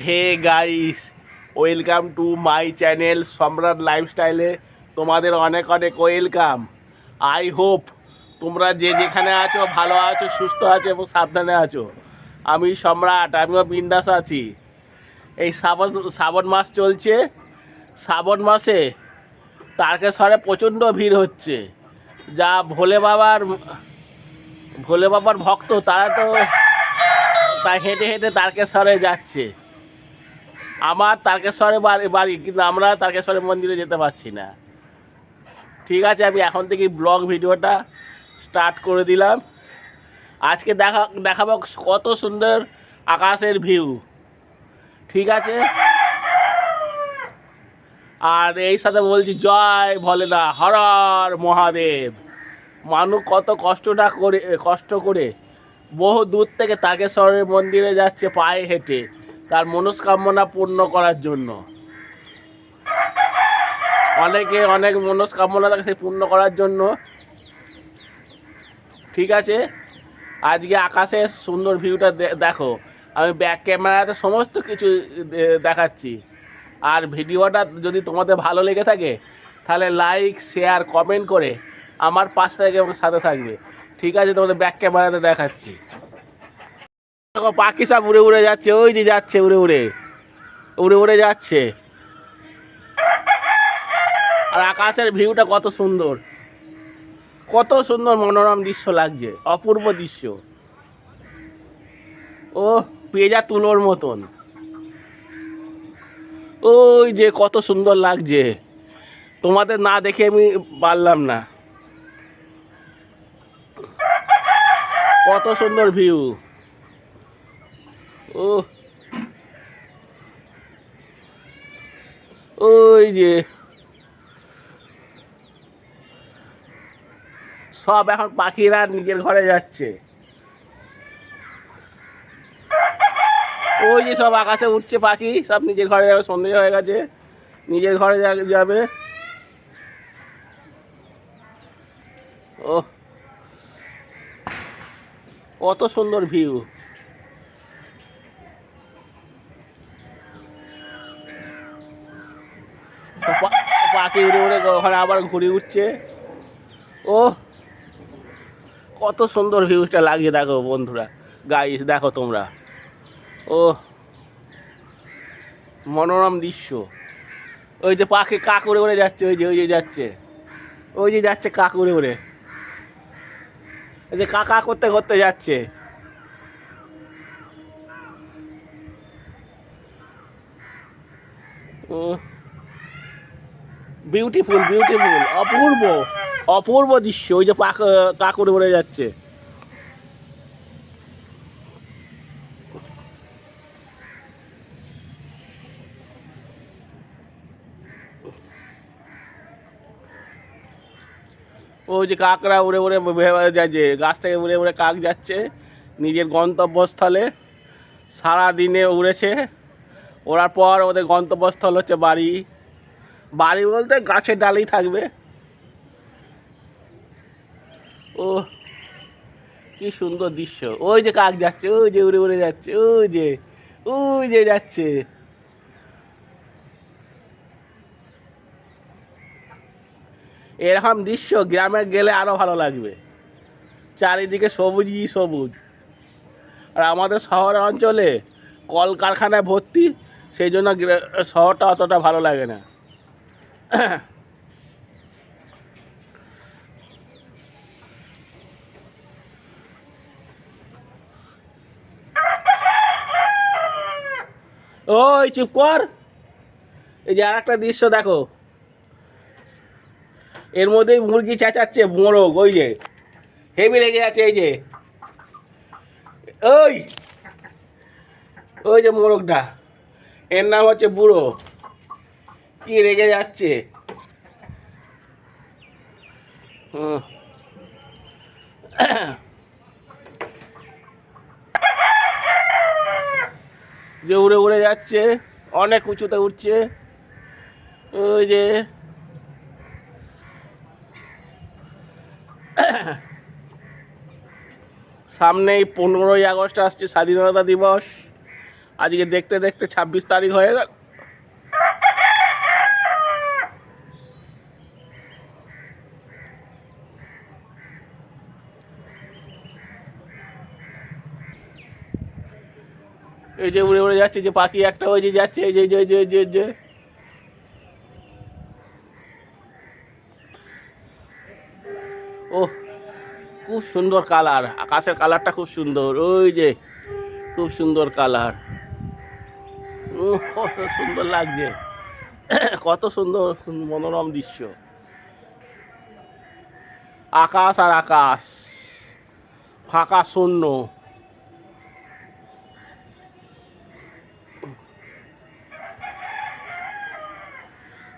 Hey guys welcome to my channel Samrat লাইফস্টাইলে তোমাদের অনেক অনেক ওয়েলকাম আই হোপ তোমরা যে যেখানে আছো, ভালো আছো, সুস্থ আছো এবং সাবধানে আছো। আমি সম্রাট, আমিও বিন্দাস আছি। এই শ্রাবণ শ্রাবণ মাস চলছে। শ্রাবণ মাসে তারকেশ্বরে প্রচণ্ড ভিড় হচ্ছে। যা ভোলে বাবার ভোলে বাবার ভক্ত, তারা তো তাই হেঁটে হেঁটে তারকেশ্বরে যাচ্ছে। আমার তারকেশ্বরে বাড়ি কিন্তু আমরা তারকেশ্বরের মন্দিরে যেতে পারছি না। ঠিক আছে, আমি এখন থেকে ব্লগ ভিডিওটা স্টার্ট করে দিলাম। আজকে দেখা, দেখাবো কত সুন্দর আকাশের ভিউ ঠিক আছে? আর এই সাথে বলছি, জয় ভোলেনা হর হর মহাদেব। মানুষ কত কষ্টটা করে, কষ্ট করে বহু দূর থেকে তারকেশ্বরের মন্দিরে যাচ্ছে, পায়ে হেঁটে। তার মনস্কামনা পূর্ণ করার জন্য। অনেকে অনেক মনস্কামনা থাকে পূর্ণ করার জন্য। ঠিক আছে? আজকে আকাশের সুন্দর ভিউটা দেখো। আমি ব্যাক ক্যামেরাতে সমস্ত কিছু দেখাচ্ছি। আর ভিডিওটা যদি তোমাদের ভালো লেগে থাকে, তাহলে লাইক শেয়ার কমেন্ট করে আমার পাশ থেকে সাথে থাকবে। ঠিক আছে? তোমাদের ব্যাক ক্যামেরাতে দেখাচ্ছি। দেখো পাখি সব উড়ে উড়ে যাচ্ছে, ওই যে যাচ্ছে, উড়ে উড়ে। উড়ে উড়ে যাচ্ছে। আর আকাশের ভিউটা কত সুন্দর। কত সুন্দর মনোরম দৃশ্য লাগছে, অপূর্ব দৃশ্য। ও, পেজা তুলোর মতন। ওই যে কত সুন্দর লাগছে। তোমাদের না দেখে আমি পারলাম না। কত সুন্দর ভিউ। ওই যে। সব এখন পাখিরা নিজের ঘরে যাচ্ছে। ওই যে সব আকাশে উঠছে পাখি, সব নিজের ঘরে যাবে সন্ধে হয়ে গেছে। নিজের ঘরে যাবে। ও কত সুন্দর ভিউ পাখি উড়ে উড়ে ওখানে আবার ঘুরে উঠছে ও কত সুন্দর ভিউটা লাগিয়ে দেখো বন্ধুরা। গাইস দেখো তোমরা। ও মনোরম দৃশ্য। ওই যে পাখি কাক উড়ে উড়ে যাচ্ছে, ওই যে ওই যে যাচ্ছে। ওই যে যাচ্ছে কাক উড়ে উড়ে এই যে কাকা করতে করতে যাচ্ছে। ও বিউটিফুল বিউটিফুল অপূর্ব অপূর্ব দৃশ্য, ওই যে পাক কাকুরে উড়ে যাচ্ছে। ওই যে কাকরা উড়ে উড়ে যাচ্ছে, গাছ থেকে উড়ে উড়ে কাক যাচ্ছে, নিজের গন্তব্যস্থলে সারা দিনে উড়েছে। ওড়ার পর ওদের গন্তব্যস্থল হচ্ছে বাড়ি। বাড়ি বলতে গাছের ডালেই থাকবে। ও কি সুন্দর দৃশ্য। ওই যে কাক যাচ্ছে, ওই যে উড়ে উড়ে যাচ্ছে, ওই যে ওই যে যাচ্ছে। এরকম দৃশ্য গ্রামে গেলে আরও ভালো লাগবে। চারিদিকে সবুজই সবুজ। আর আমাদের শহর অঞ্চলে কলকারখানায় ভর্তি, সেই জন্য শহরটা অতটা ভালো লাগে না। ওই, চুপ কর। এই যে আর একটা দৃশ্য দেখো। এর মধ্যেই মুরগি চেঁচাচ্ছে মোরগ, ওই যে। হেভি লেগে যাচ্ছে এই যে। ওই ওই যে মোরগটা। এর নাম হচ্ছে বুড়ো। কি রেগে যাচ্ছে। যে উড়ে উড়ে যাচ্ছে, অনেক উঁচুতে উঠছে। ওই যে। সামনেই পনেরোই আগস্ট আসছে স্বাধীনতা দিবস। আজকে দেখতে দেখতে ছাব্বিশ তারিখ হয়ে গেল। এই যে উড়ে উড়ে যাচ্ছে যে পাখি একটা ওই যে যাচ্ছে, এই যে যে যে যে যে। ও খুব সুন্দর কালার, আকাশের কালারটা খুব সুন্দর, ওই যে, খুব সুন্দর কালার। কত সুন্দর লাগছে, কত সুন্দর, মনোরম দৃশ্য। আকাশ আর আকাশ, ফাঁকা শূন্য।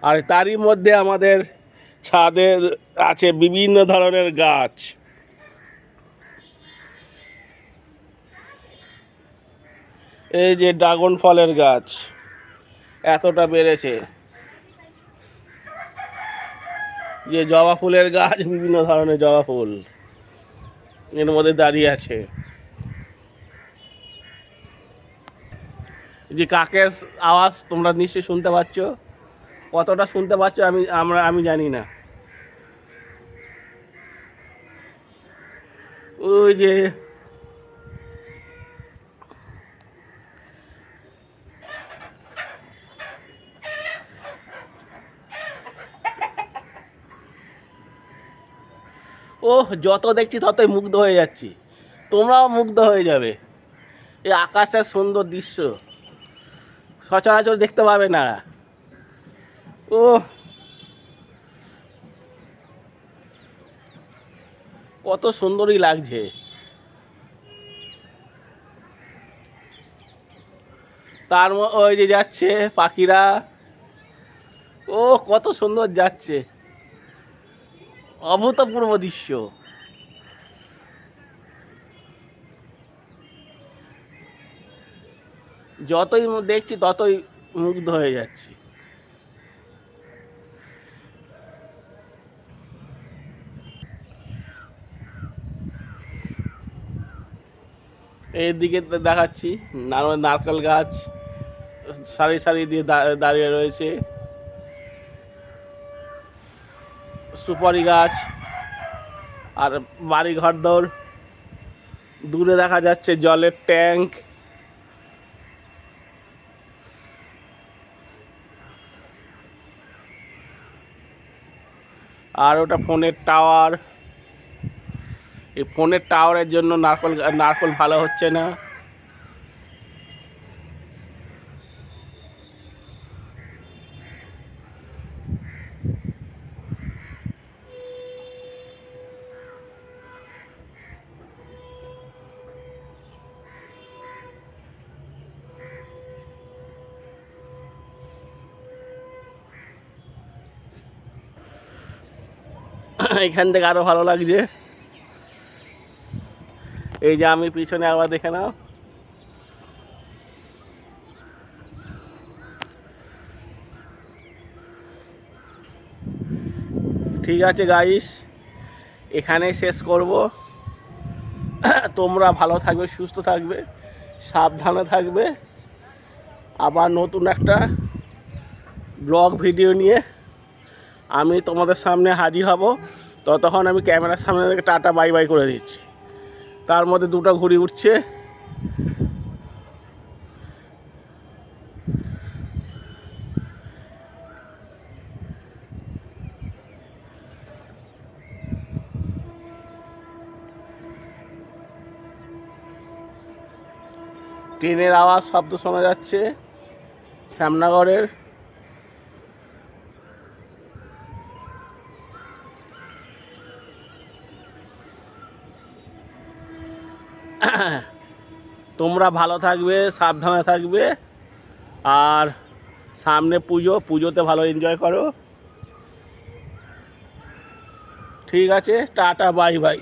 আর তারই মধ্যে আমাদের ছাদে আছে বিভিন্ন ধরনের গাছ। এই যে ড্রাগন ফলের গাছ, এতটা বেড়েছে। যে জবা ফুলের গাছ, বিভিন্ন ধরনের জবা ফুল এর মধ্যে দাঁড়িয়ে আছে। যে কাকের আওয়াজ তোমরা নিশ্চয়ই শুনতে পাচ্ছ। কতটা শুনতে পাচ্ছ আমি, আমরা, আমি জানি না। ওই যে ও যত দেখছি ততই মুগ্ধ হয়ে যাচ্ছি। তোমরাও মুগ্ধ হয়ে যাবে। এই আকাশের সুন্দর দৃশ্য। সচরাচর দেখতে পাবে না কত সুন্দরই লাগছে। তার ওই যে যাচ্ছে পাখিরা। ও কত সুন্দর যাচ্ছে। অভূতপূর্ব দৃশ্য। যতই দেখছি, ততই মুগ্ধ হয়ে যাচ্ছি। এইদিকে তো দেখাচ্ছি, নার- নারকেল গাছ, সারি সারি দিয়ে দাঁড়িয়ে রয়েছে। সুপারি গাছ, আর বাড়ি ঘর দৌড় দূরে দেখা যাচ্ছে জলের ট্যাঙ্ক। আর ওটা ফোনের টাওয়ার। এই ফোনের টাওয়ারের জন্য নারকল নারকল ভালো হচ্ছে না। এখান থেকে আরও ভালো লাগছে। এই যে আমি পিছনে আবার দেখে নাও। ঠিক আছে গাইস এখানে শেষ করব। তোমরা ভালো থাকবে, সুস্থ থাকবে, সাবধানে থাকবে। আবার নতুন একটা ব্লগ ভিডিও নিয়ে আমি তোমাদের সামনে হাজির হব। ততক্ষণ আমি ক্যামেরার সামনে থেকে টাটা বাই বাই করে দিচ্ছি। তার মধ্যে দুটো ঘুড়ি উঠছে। ট্রেনের আওয়াজ শব্দ শোনা যাচ্ছে। শ্যামনগরের তোমরা ভালো থাকবে, সাবধানে থাকবে, আর সামনে পুজো, পুজোতে ভালো এনজয় করো। ঠিক আছে, টাটা বাই বাই